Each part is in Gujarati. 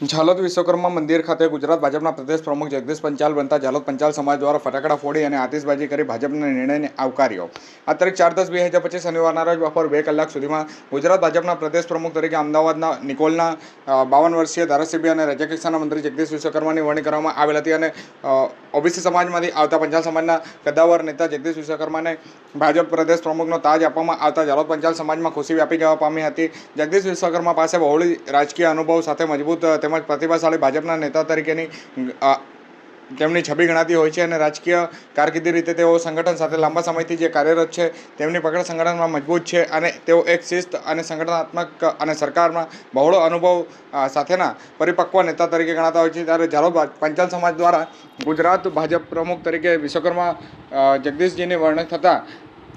ઝાલોદ વિશ્વકર્મા મંદિર ખાતે ગુજરાત ભાજપના પ્રદેશ પ્રમુખ જગદીશ પંચાલ બનતા ઝાલોદ પંચાલ સમાજ દ્વારા ફટાકડા ફોડી અને આતિશબાજી કરી ભાજપના નિર્ણયને આવકાર્યો. આ તારીખ ચાર દસ બે હજાર પચીસ શનિવારના રોજ બપોર બે કલાક સુધીમાં ગુજરાત ભાજપના પ્રદેશ પ્રમુખ તરીકે અમદાવાદના નિકોલના બાવન વર્ષીય ધારાસભ્ય અને રાજ્ય કક્ષાના મંત્રી જગદીશ વિશ્વકર્માની વરણી કરવામાં આવેલ હતી અને ઓબીસી સમાજમાંથી આવતા પંચાલ સમાજના કદાવર નેતા જગદીશ વિશ્વકર્માને ભાજપ પ્રદેશ પ્રમુખનો તાજ આપવામાં આવતા જાલોદ પંચાલ સમાજમાં ખુશી વ્યાપી જવા પામી હતી. જગદીશ વિશ્વકર્મા પાસે બહોળી રાજકીય અનુભવ સાથે મજબૂત, તેમજ પ્રતિભાશાળી ભાજપના નેતા તરીકેની તેમની છબી ગણાતી હોય છે અને રાજકીય કારકિર્દી રીતે તેઓ સંગઠન સાથે લાંબા સમયથી જે કાર્યરત છે, તેમની પકડ સંગઠનમાં મજબૂત છે અને તેઓ એક શિસ્ત અને સંગઠનાત્મક અને સરકારમાં બહોળો અનુભવ સાથેના પરિપક્વ નેતા તરીકે ગણાતા હોય છે. ત્યારે ઝાલો પંચાલ સમાજ દ્વારા ગુજરાત ભાજપ પ્રમુખ તરીકે વિશ્વકર્મા જગદીશજીની વર્ણન થતાં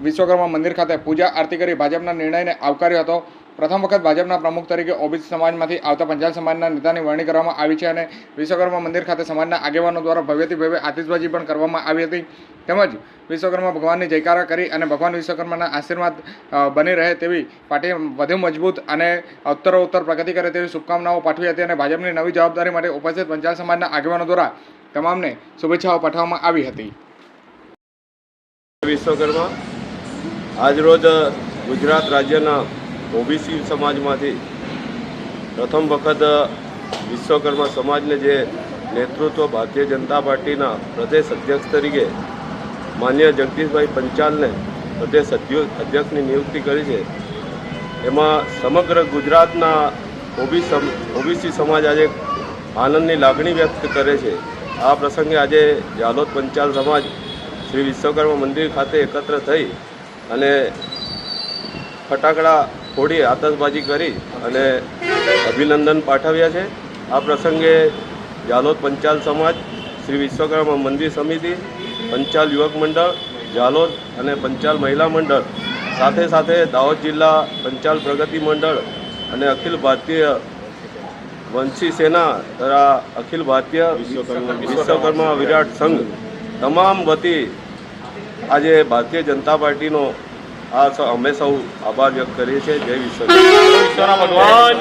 વિશ્વકર્મા મંદિર ખાતે પૂજા આરતી કરી ભાજપના નિર્ણયને આવકાર્યો હતો. પ્રથમ વખત ભાજપના પ્રમુખ તરીકે ઓબીસી સમાજમાંથી આવતા પંચાલ સમાજના નેતાની વરણી કરવામાં આવી છે અને વિશ્વકર્મા મંદિર ખાતે સમાજના આગેવાનો દ્વારા ભવ્યથી ભવ્ય આતિશબાજી પણ કરવામાં આવી હતી. તેમજ વિશ્વકર્મા ભગવાનની જયકારા કરી અને ભગવાન વિશ્વકર્માના આશીર્વાદ બની રહે તેવી પાર્ટી વધુ મજબૂત અને ઉત્તરોત્તર પ્રગતિ કરે તેવી શુભકામનાઓ પાઠવી હતી અને ભાજપની નવી જવાબદારી માટે ઉપસ્થિત પંચાલ સમાજના આગેવાનો દ્વારા તમામને શુભેચ્છાઓ પાઠવવામાં આવી હતી. વિશ્વકર્મા, આજરોજ ગુજરાત રાજ્યના ઓબીસી સમાજમાંથી પ્રથમ વખત વિશ્વકર્મા સમાજને જે નેતૃત્વ ભારતીય જનતા પાર્ટીના પ્રદેશ અધ્યક્ષ તરીકે માન્ય જગદીશભાઈ પંચાલને પ્રદેશ અધ્યક્ષની નિયુક્તિ કરી છે. એમાં સમગ્ર ગુજરાતના ઓબીસી સમાજ આજે આનંદની લાગણી વ્યક્ત કરે છે. આ પ્રસંગે આજે ઝાલોદ પંચાલ સમાજ શ્રી વિશ્વકર્મા મંદિર ખાતે એકત્ર થઈ અને ફટાકડા ફોડી આતશબાજી કરી અને અભિનંદન પાઠવ્યા છે. આ પ્રસંગે ઝાલોદ પંચાલ સમાજ, શ્રી વિશ્વકર્મા મંદિર સમિતિ, પંચાલ યુવક મંડળ ઝાલોદ અને પંચાલ મહિલા મંડળ, સાથે સાથે દાહોદ જિલ્લા પંચાલ પ્રગતિ મંડળ અને અખિલ ભારતીય વંશી સેના તથા અખિલ ભારતીય વિશ્વકર્મા વિરાટ સંઘ, તમામ વતી આજે ભારતીય જનતા પાર્ટીનો આ અમે સૌ આભાર વ્યક્ત કરીએ છીએ. જય વિશ્વ ભગવાન